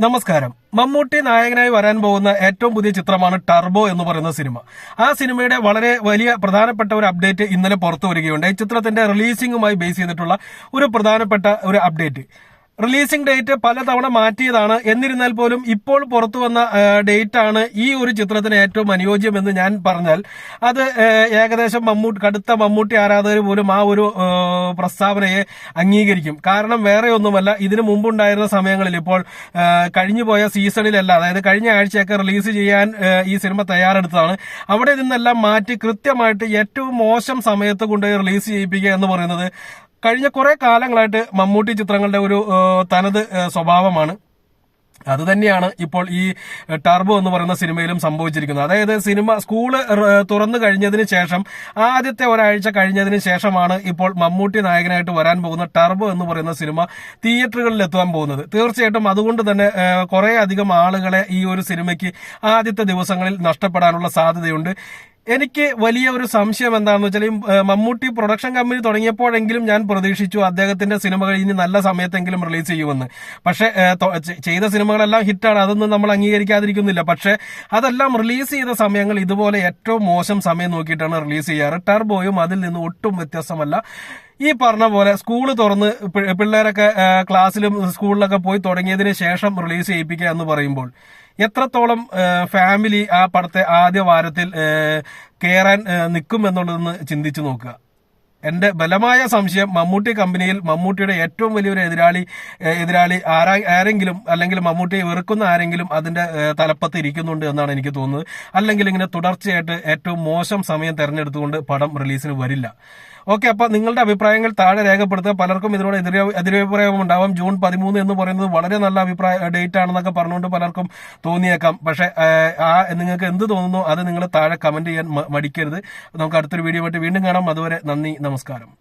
നമസ്കാരം. മമ്മൂട്ടി നായകനായി വരാൻ പോകുന്ന ഏറ്റവും പുതിയ ചിത്രമാണ് ടർബോ എന്ന് പറയുന്ന സിനിമ. ആ സിനിമയുടെ വളരെ വലിയ പ്രധാനപ്പെട്ട ഒരു അപ്ഡേറ്റ് ഇന്നലെ പുറത്തു വരികയുണ്ട് ഈ ചിത്രത്തിന്റെ റിലീസിംഗുമായി ബേസ് ചെയ്തിട്ടുള്ള ഒരു പ്രധാനപ്പെട്ട ഒരു അപ്ഡേറ്റ്. റിലീസിംഗ് ഡേറ്റ് പലതവണ മാറ്റിയതാണ്. എന്നിരുന്നാൽ പോലും ഇപ്പോൾ പുറത്തു വന്ന ഡേറ്റ് ആണ് ഈ ഒരു ചിത്രത്തിന് ഏറ്റവും അനുയോജ്യമെന്ന് ഞാൻ പറഞ്ഞാൽ. അത് ഏകദേശം മമ്മൂട്ടി കടുത്ത മമ്മൂട്ടി ആരാധകർ പോലും ആ ഒരു പ്രസ്താവനയെ അംഗീകരിക്കും. കാരണം വേറെ ഒന്നുമല്ല ഇതിനു മുമ്പുണ്ടായിരുന്ന സമയങ്ങളിൽ ഇപ്പോൾ കഴിഞ്ഞുപോയ സീസണിലല്ല അതായത് കഴിഞ്ഞ ആഴ്ചയൊക്കെ റിലീസ് ചെയ്യാൻ ഈ സിനിമ തയ്യാറെടുത്തതാണ്. അവിടെ നിന്നെല്ലാം മാറ്റി കൃത്യമായിട്ട് ഏറ്റവും മോശം സമയത്ത് കൊണ്ട് റിലീസ് ചെയ്യിപ്പിക്കുക എന്ന് പറയുന്നത് കഴിഞ്ഞ കുറെ കാലങ്ങളായിട്ട് മമ്മൂട്ടി ചിത്രങ്ങളുടെ ഒരു തനത് സ്വഭാവമാണ്. അത് തന്നെയാണ് ഇപ്പോൾ ഈ ടർബോ എന്ന് പറയുന്ന സിനിമയിലും സംഭവിച്ചിരിക്കുന്നത്. അതായത് സിനിമ സ്കൂൾ തുറന്നു കഴിഞ്ഞതിന് ശേഷം ആദ്യത്തെ ഒരാഴ്ച കഴിഞ്ഞതിന് ശേഷമാണ് ഇപ്പോൾ മമ്മൂട്ടി നായകനായിട്ട് വരാൻ പോകുന്ന ടർബോ എന്ന് പറയുന്ന സിനിമ തിയേറ്ററുകളിൽ എത്താൻ പോകുന്നത്. തീർച്ചയായിട്ടും അതുകൊണ്ട് തന്നെ കുറേ അധികം ആളുകളെ ഈ ഒരു സിനിമയ്ക്ക് ആദ്യത്തെ ദിവസങ്ങളിൽ നഷ്ടപ്പെടാനുള്ള സാധ്യതയുണ്ട്. എനിക്ക് വലിയ ഒരു സംശയം എന്താണെന്ന് വെച്ചാൽ മമ്മൂട്ടി പ്രൊഡക്ഷൻ കമ്പനി തുടങ്ങിയപ്പോഴെങ്കിലും ഞാൻ പ്രതീക്ഷിച്ചു അദ്ദേഹത്തിന്റെ സിനിമകൾ ഇനി നല്ല സമയത്തെങ്കിലും റിലീസ് ചെയ്യുമെന്ന്. പക്ഷേ ചെയ്ത സിനിമകളെല്ലാം ഹിറ്റാണ്. അതൊന്നും നമ്മൾ അംഗീകരിക്കാതിരിക്കുന്നില്ല. പക്ഷേ അതെല്ലാം റിലീസ് ചെയ്ത സമയങ്ങൾ ഇതുപോലെ ഏറ്റവും മോശം സമയം നോക്കിയിട്ടാണ് റിലീസ് ചെയ്യാറ്. ടർബോയും അതിൽ നിന്ന് ഒട്ടും വ്യത്യസ്തമല്ല. ഈ പറഞ്ഞ പോലെ സ്കൂൾ തുറന്ന് പിള്ളേരൊക്കെ ക്ലാസ്സിലും സ്കൂളിലൊക്കെ പോയി തുടങ്ങിയതിന് ശേഷം റിലീസ് ചെയ്യിപ്പിക്കുക എന്ന് പറയുമ്പോൾ എത്രത്തോളം ഫാമിലി ആ പടത്തെ ആദ്യ വാരത്തിൽ കയറാൻ നിൽക്കും എന്നുള്ളതെന്ന് ചിന്തിച്ചു നോക്കുക. എന്റെ ബലമായ സംശയം മമ്മൂട്ടി കമ്പനിയിൽ മമ്മൂട്ടിയുടെ ഏറ്റവും വലിയൊരു എതിരാളി എതിരാളി ആരാ ആരെങ്കിലും അല്ലെങ്കിൽ മമ്മൂട്ടിയെ വെറുക്കുന്ന ആരെങ്കിലും അതിന്റെ തലപ്പത്ത് ഇരിക്കുന്നുണ്ട് എന്നാണ് എനിക്ക് തോന്നുന്നത്. അല്ലെങ്കിൽ ഇങ്ങനെ തുടർച്ചയായിട്ട് ഏറ്റവും മോശം സമയം തെരഞ്ഞെടുത്തുകൊണ്ട് പടം റിലീസിന് വരില്ല. ഓക്കെ അപ്പൊ നിങ്ങളുടെ അഭിപ്രായങ്ങൾ താഴെ രേഖപ്പെടുത്തുക. പലർക്കും ഇതിനോട് എതിരെ എതിരഭിപ്രായം ഉണ്ടാവാം. ജൂൺ പതിമൂന്ന് എന്ന് പറയുന്നത് വളരെ നല്ല അഭിപ്രായ ഡേറ്റ് ആണെന്നൊക്കെ പറഞ്ഞുകൊണ്ട് പലർക്കും തോന്നിയേക്കാം. പക്ഷെ ആ നിങ്ങൾക്ക് എന്ത് തോന്നുന്നു അത് നിങ്ങൾ താഴെ കമന്റ് ചെയ്യാൻ മടിക്കരുത്. നമുക്ക് അടുത്തൊരു വീഡിയോ ആയിട്ട് വീണ്ടും കാണാം. അതുവരെ നന്ദി നമസ്കാരം.